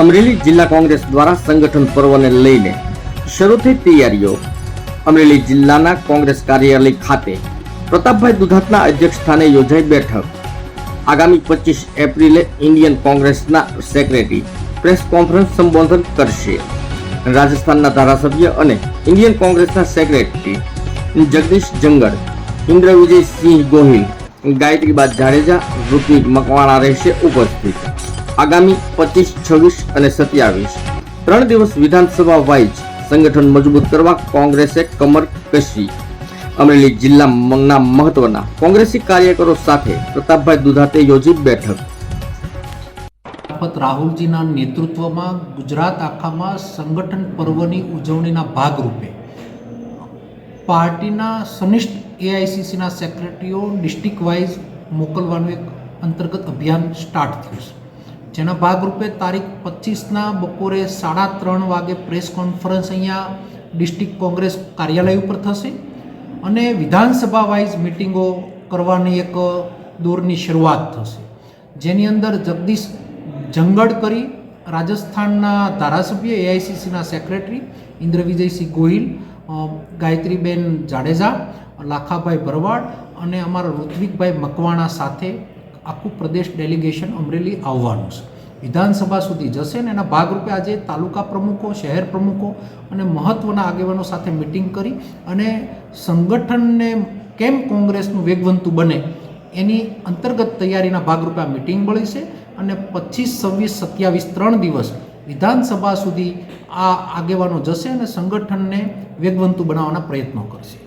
અમરેલી જિલ્લા કોંગ્રેસ દ્વારા સંગઠન પર્વને લઈને શરૂ થઈ તૈયારીઓ. અમરેલી જિલ્લાના કોંગ્રેસ કાર્યાલય ખાતે પ્રતાપભાઈ દુધાતના અધ્યક્ષ સ્થાને યોજાઈ બેઠક. આગામી પચીસ એપ્રિલે ઇન્ડિયન કોંગ્રેસના સેક્રેટરી પ્રેસ કોન્ફરન્સ સંબોધન કરશે. રાજસ્થાનના ધારાસભ્ય અને ઇન્ડિયન કોંગ્રેસના સેક્રેટરી જગદીશ જંગડ ઇન્દ્ર વિજયસિંહ ગોહિલ ગાયત્રીબા જાડેજા, ઋત્વિક મકવાણા રહેશે ઉપસ્થિત. આગામી પચીસ, છવ્વીસ અને સત્યાવીસ. ત્રણ દિવસ વિધાનસભા વાઇઝ સંગઠન મજબૂત કરવા કોંગ્રેસે કમર કસી. અમરેલી જિલ્લાના મહત્વના કોંગ્રેસી કાર્યકરો સાથે પ્રતાપભાઈ દુધાતે યોજી બેઠક. રાહુલજીના નેતૃત્વમાં ગુજરાત આખામાં સંગઠન પર્વની ઉજવણીના ભાગરૂપે પાર્ટીના સનિષ્ઠ એઆઈસીસીના સેક્રેટરીઓ ડિસ્ટ્રિક્ટ વાઇઝ મોકલવાનું એક અંતર્ગત અભિયાન સ્ટાર્ટ થયું છે. જેના ભાગરૂપે તારીખ પચીસના બપોરે સાડા ત્રણ વાગે પ્રેસ કોન્ફરન્સ અહીંયા ડિસ્ટ્રિક્ટ કોંગ્રેસ કાર્યાલય ઉપર થશે અને વિધાનસભા વાઇઝ મિટિંગો કરવાની એક દોરની શરૂઆત થશે. જેની અંદર જગદીશ જંગડ કરી રાજસ્થાનના ધારાસભ્ય એઆઈસીસીના સેક્રેટરી ઇન્દ્ર વિજયસિંહ ગોહિલ ગાયત્રીબેન જાડેજા, લાખાભાઈ ભરવાડ અને અમારા ઋત્વિકભાઈ મકવાણા સાથે આખું પ્રદેશ ડેલિગેશન અમરેલી આવવાનું છે. વિધાનસભા સુધી જશે ને એના ભાગરૂપે આજે તાલુકા પ્રમુખો, શહેર પ્રમુખો અને મહત્ત્વના આગેવાનો સાથે મિટિંગ કરી અને સંગઠનને કેમ કોંગ્રેસનું વેગવંતું બને એની અંતર્ગત તૈયારીના ભાગરૂપે આ મિટિંગ મળી છે અને પચીસ, છવ્વીસ, સત્યાવીસ, ત્રણ દિવસ વિધાનસભા સુધી આ આગેવાનો જશે અને સંગઠનને વેગવંતું બનાવવાના પ્રયત્નો કરશે.